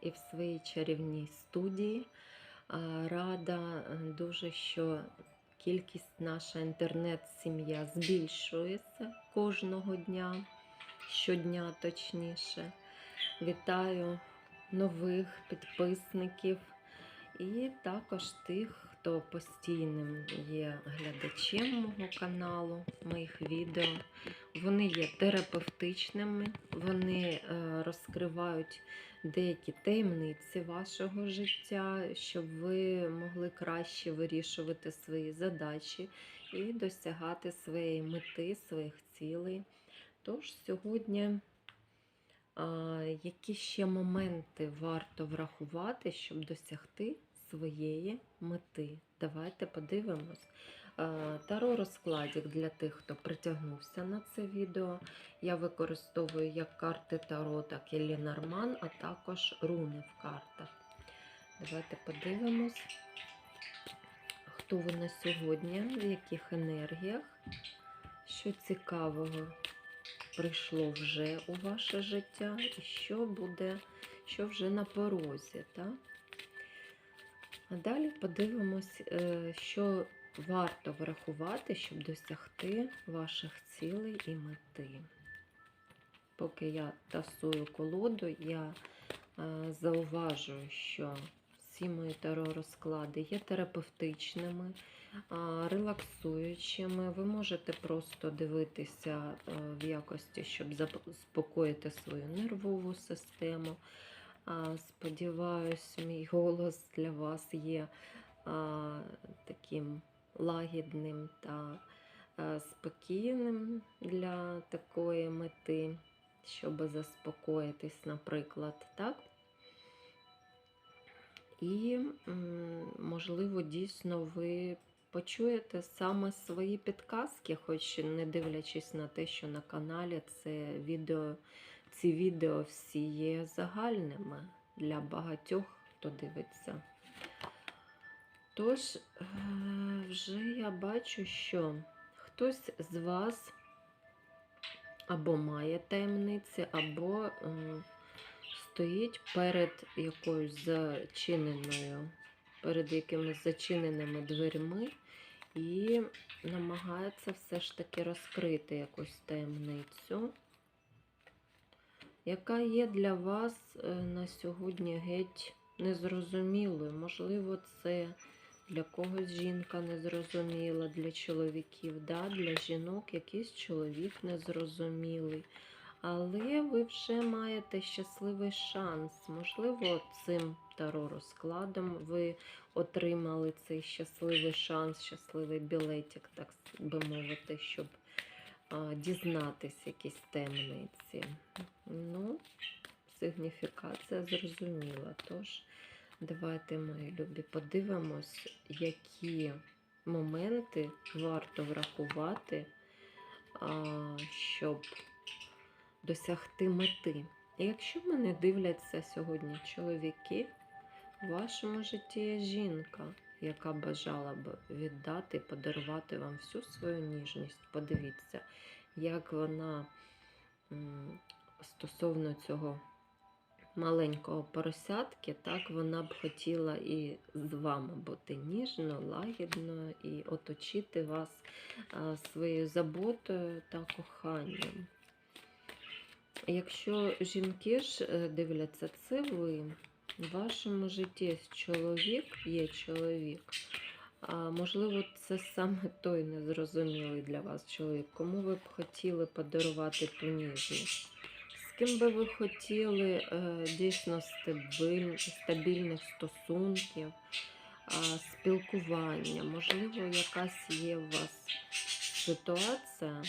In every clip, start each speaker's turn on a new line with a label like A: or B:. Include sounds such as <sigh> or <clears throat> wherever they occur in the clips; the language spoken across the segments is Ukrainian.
A: І в своїй чарівній студії. Рада е, дуже, що кількість наша інтернет-сім'я збільшується кожного дня, щодня точніше. Вітаю нових підписників і також тих, хто постійним є глядачем мого каналу, моїх відео. Вони є терапевтичними, вони е, розкривають деякі таємниці вашого життя, щоб ви могли краще вирішувати свої задачі і досягати своєї мети, своїх цілей. Тож сьогодні які ще моменти варто врахувати, щоб досягти своєї мети? Давайте подивимось. Е, Таро розкладик для тих, хто притягнувся на це відео. Я використовую як карти Таро, так і Лінарман, а також руни в картах. Давайте подивимось, хто ви на сьогодні, в яких енергіях, що цікавого прийшло вже у ваше життя, і що буде, що вже на порозі. Так? А далі подивимось, е, що варто врахувати, щоб досягти ваших цілей і мети. Поки я тасую колоду, я е, зауважую, що всі мої таро розклади є терапевтичними, релаксуючими. Ви можете просто дивитися е, в якості, щоб заспокоїти свою нервову систему. Сподіваюсь, мій голос для вас є таким лагідним та спокійним для такої мети, щоб заспокоїтись, наприклад, так? І, можливо, дійсно ви почуєте саме свої підказки, хоч не дивлячись на те, що на каналі це відео, ці відео всі є загальними для багатьох, хто дивиться. Тож, е, вже я бачу, що хтось з вас або має таємниці, або стоїть перед якоюсь зачиненою, перед якимись зачиненими дверми і намагається все ж таки розкрити якусь таємницю, яка є для вас е, на сьогодні геть незрозумілою. Можливо, це для когось жінка незрозуміла, для чоловіків, да? для жінок якийсь чоловік незрозумілий. Але ви вже маєте щасливий шанс. Можливо, цим таро розкладом ви отримали цей щасливий шанс, щасливий білетик, так би мовити, щоб дізнатись якісь темниці. Ну, сигніфікація зрозуміла. Тож, давайте, мої любі, подивимось, які моменти варто врахувати, щоб досягти мети. Якщо мене дивляться сьогодні чоловіки, в вашому житті є жінка, яка бажала б віддати, подарувати вам всю свою ніжність. Подивіться, як вона стосовно цього маленького поросятки, так вона б хотіла і з вами бути ніжно, лагідно і оточити вас своєю заботою та коханням. Якщо жінки ж е, дивляться, це ви. В вашому житті чоловік є чоловік. А можливо, це саме той незрозумілий для вас чоловік, кому ви б хотіли подарувати ту. З ким би ви хотіли е, дійсно стабіль, стабільних стосунків, спілкування. Можливо, якась є у вас ситуація,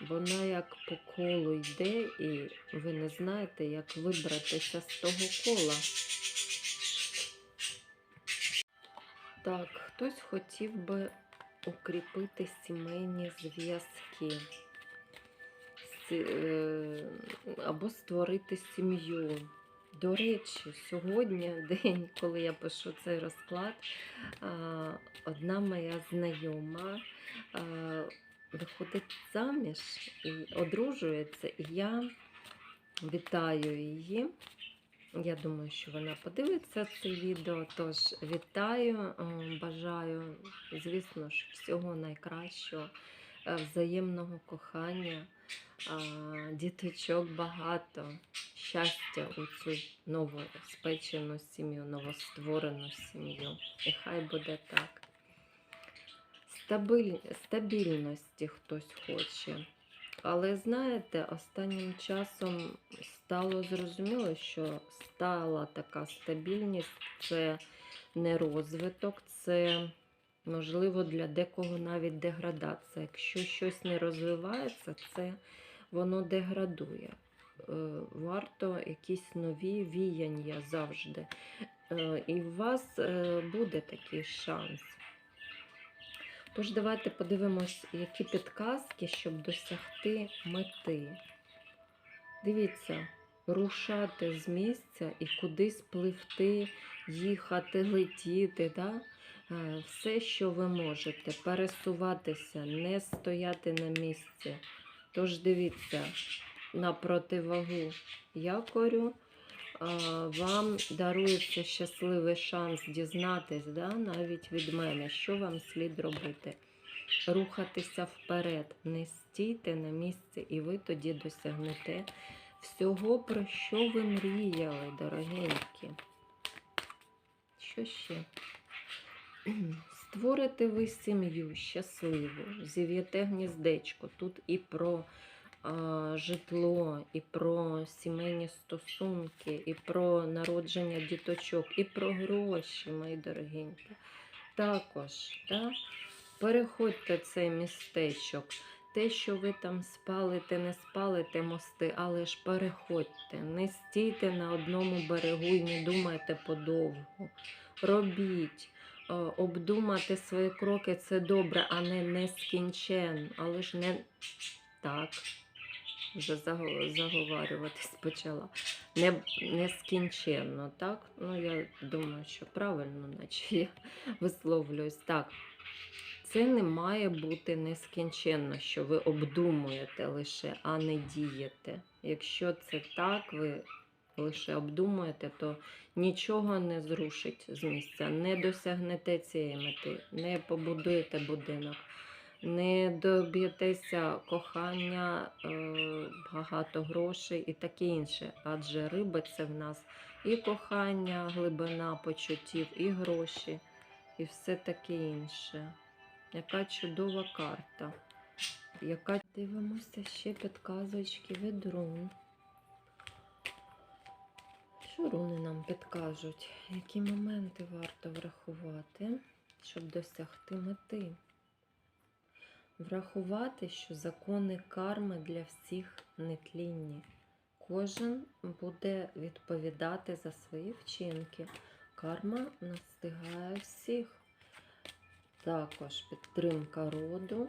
A: вона як по колу йде, і ви не знаєте, як вибратися з того кола. Так, хтось хотів би укріпити сімейні зв'язки е, або створити сім'ю. До речі, сьогодні день, коли я пишу цей розклад, одна моя знайома виходить заміж і одружується, і я вітаю її Я думаю, що вона подивиться це відео. Тож вітаю, е, бажаю, звісно ж, всього найкращого, е, взаємного кохання, діточок багато, щастя у цю нову спечену сім'ю, новостворену сім'ю. І хай буде так. Стабиль... Стабільності хтось хоче. Але знаєте, останнім часом стало зрозуміло, що стала така стабільність це не розвиток, це можливо для декого навіть деградація. Якщо щось не розвивається, це воно деградує. Е, Варто якісь нові віяння завжди. Е, І у вас е, буде такий шанс. Тож давайте подивимось, які підказки, щоб досягти мети. Дивіться, рушати з місця і кудись пливти, їхати, летіти. Да? Е, Все, що ви можете, пересуватися, не стояти на місці. Тож дивіться, на противагу якорю вам дарується щасливий шанс дізнатись, да, навіть від мене, що вам слід робити. Рухатися вперед, не стійте на місці, і ви тоді досягнете всього, про що ви мріяли, дорогенькі. Що ще? <clears throat> Створите ви сім'ю щасливу, зів'єте гніздечко. Тут і про житло, і про сімейні стосунки, і про народження діточок, і про гроші, мої дорогенькі. Також, так? переходьте цей містечок. Те, що ви там спалите, не спалите мости, але ж переходьте. Не стійте на одному берегу і не думайте подовго. Робіть. Е, Обдумати свої кроки це добре, а не нескінченно. Але ж не так. Вже заго- заговарюватись почала. Не, нескінченно, так? Ну, я думаю, що правильно, наче я висловлююсь. Так. Це не має бути нескінченно, що ви обдумуєте лише, а не дієте. Якщо це так, ви лише обдумуєте, то нічого не зрушить з місця, не досягнете цієї мети, не побудуєте будинок, не доб'єтеся кохання, е, багато грошей і таке інше. Адже риби це в нас і кохання, глибина почуттів, і гроші, і все таке інше. Яка чудова карта. Яка дивимося ще підказочки від рун. Що руни нам підкажуть? Які моменти варто врахувати, щоб досягти мети? Врахувати, що закони карми для всіх нетлінні. Кожен буде відповідати за свої вчинки. Карма настигає всіх. Також підтримка роду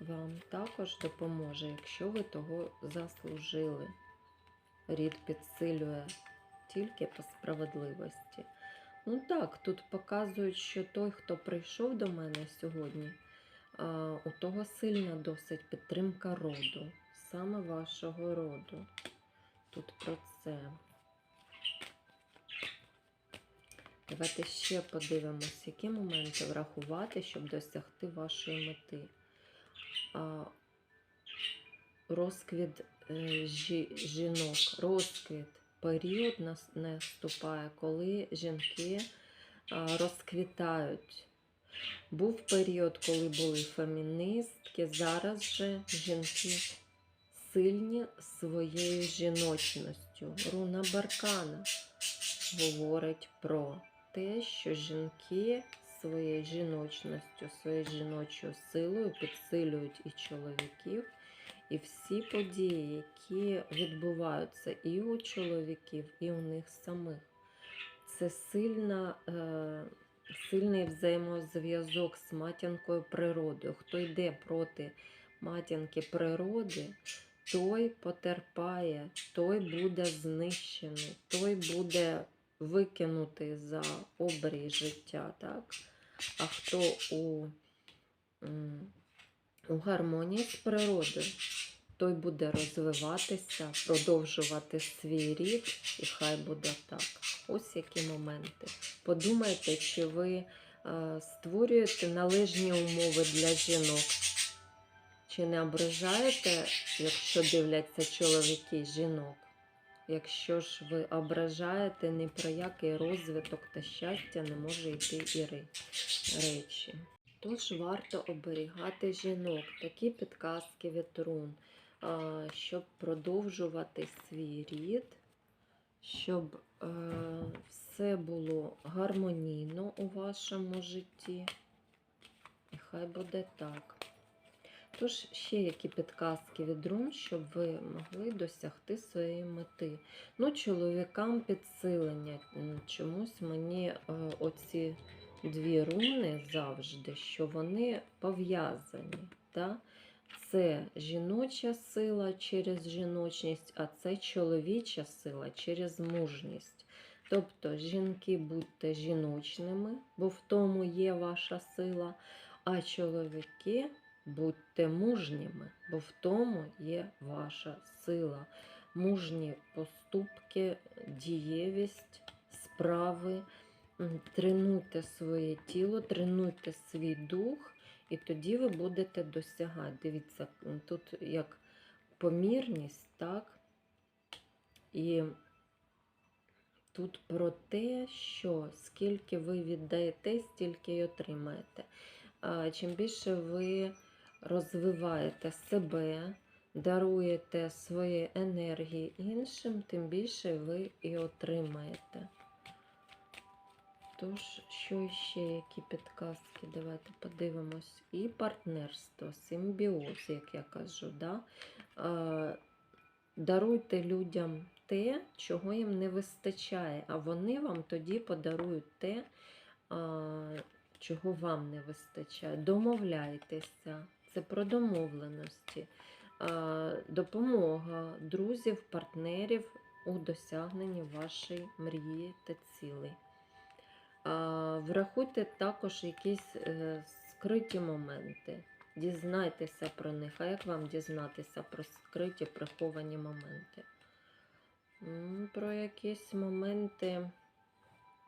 A: вам також допоможе, якщо ви того заслужили. Рід підсилює тільки по справедливості. Ну так, тут показують, що той, хто прийшов до мене сьогодні, у того сильна досить підтримка роду, саме вашого роду. Тут про це. Давайте ще подивимось, які моменти врахувати, щоб досягти вашої мети. Розквіт е, жінок, розквіт, період наступає, коли жінки розквітають. Був період, коли були феміністки, зараз же жінки сильні своєю жіночністю. Руна Баркана говорить про те, що жінки своєю жіночністю, своєю жіночою силою підсилюють і чоловіків, і всі події, які відбуваються і у чоловіків, і у них самих. Це сильна, е, сильний взаємозв'язок з матінкою природою. Хто йде проти матінки природи, той потерпає, той буде знищений, той буде викинутий за обрій життя. Так? А хто у, у гармонії з природою, той буде розвиватися, продовжувати свій рід, і хай буде так. Ось які моменти. Подумайте, чи ви е, створюєте належні умови для жінок. Чи не ображаєте, якщо дивляться чоловіки жінок? Якщо ж ви ображаєте, ні про який розвиток та щастя не може йти і речі. Тож варто оберігати жінок, такі підказки від рун, щоб продовжувати свій рід, щоб е, все було гармонійно у вашому житті. І хай буде так. Тож ще які підказки від рун, щоб ви могли досягти своєї мети. Ну, чоловікам підсилення. Чомусь мені е, оці дві руни завжди, що вони пов'язані. Да? Це жіноча сила через жіночність, а це чоловіча сила через мужність. Тобто, жінки будьте жіночними, бо в тому є ваша сила, а чоловіки будьте мужніми, бо в тому є ваша сила. Мужні поступки, дієвість, справи. Тренуйте своє тіло, тренуйте свій дух, і тоді ви будете досягати. Дивіться, тут як помірність, так? І тут про те, що скільки ви віддаєте, стільки й отримаєте. Чим більше ви розвиваєте себе, даруєте свої енергії іншим, тим більше ви і отримаєте. Тож, що ще, які підказки? Давайте подивимось. І партнерство, симбіоз, як я кажу. Да? Даруйте людям те, чого їм не вистачає, а вони вам тоді подарують те, чого вам не вистачає. Домовляйтеся, це про домовленості, допомога друзів, партнерів у досягненні вашої мрії та цілей. Врахуйте також якісь е, скриті моменти. Дізнайтеся про них. А як вам дізнатися про скриті приховані моменти? Про якісь моменти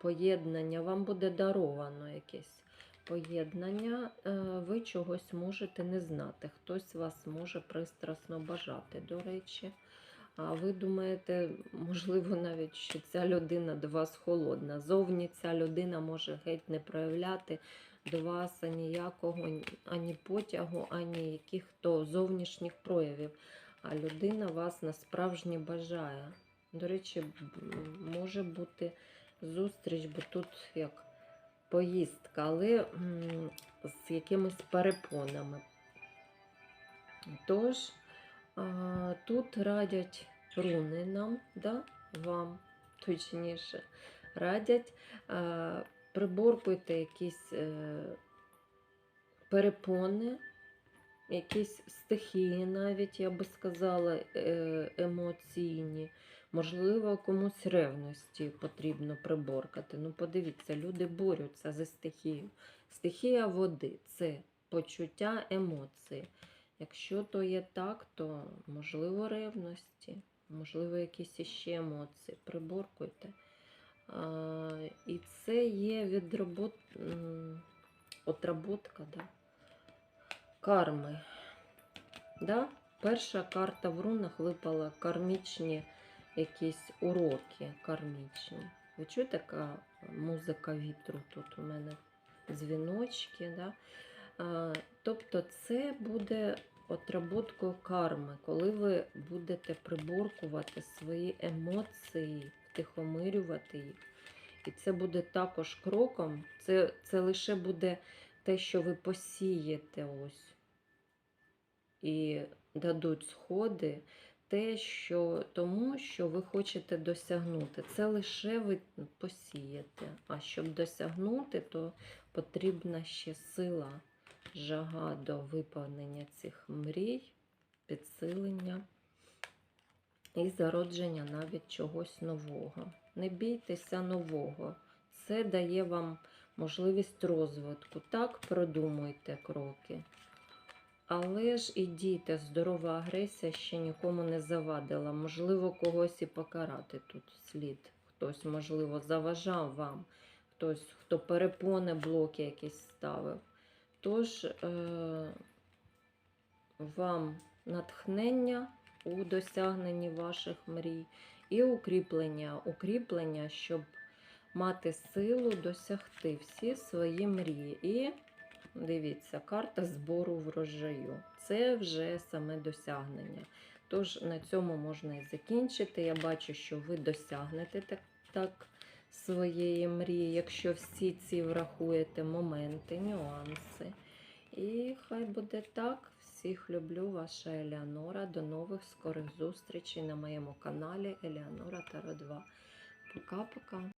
A: поєднання. Вам буде даровано якесь поєднання. е, Ви чогось можете не знати. Хтось вас може пристрасно бажати, до речі. А ви думаєте, можливо, навіть, що ця людина до вас холодна. Зовні ця людина може геть не проявляти до вас аніякого ані потягу, ані яких-то зовнішніх проявів. А людина вас насправжні бажає. До речі, може бути зустріч, бо тут як поїздка, але з якимись перепонами. Тож, тут радять руни нам, да, вам, точніше, радять, приборкуйте якісь е, перепони, якісь стихії, навіть, я би сказала, е, емоційні. Можливо, комусь ревності потрібно приборкати. Ну, подивіться, люди борються за стихію. Стихія води це почуття емоції. Якщо то є так, то можливо ревності, можливо, якісь іще емоції. Приборкуйте. І це є відробот... отработка да? карми. Да? Перша карта в рунах випала кармічні якісь уроки кармічні. Ви чуєте, яка музика вітру тут у мене дзвіночки. Да? Тобто це буде отработкою карми, коли ви будете приборкувати свої емоції, втихомирювати їх. І це буде також кроком, це, це лише буде те, що ви посієте ось. І дадуть сходи те, що тому, що ви хочете досягнути. Це лише ви посієте. А щоб досягнути, то потрібна ще сила, жага до виповнення цих мрій, підсилення і зародження навіть чогось нового. Не бійтеся нового. Це дає вам можливість розвитку. Так продумуйте кроки. Але ж і діти, здорова агресія ще нікому не завадила. Можливо, когось і покарати тут слід. Хтось, можливо, заважав вам, хтось, хто перепони, блоки якісь ставив. Тож е- вам натхнення у досягненні ваших мрій і укріплення, укріплення, щоб мати силу досягти всі свої мрії. І дивіться, карта збору врожаю. Це вже саме досягнення. Тож на цьому можна і закінчити. Я бачу, що ви досягнете так, так своєї мрії, якщо всі ці врахуєте моменти, нюанси. І хай буде так. Всіх люблю, ваша Елеонора. До нових скорих зустрічей на моєму каналі Елеонора Таро 2. Пока-пока.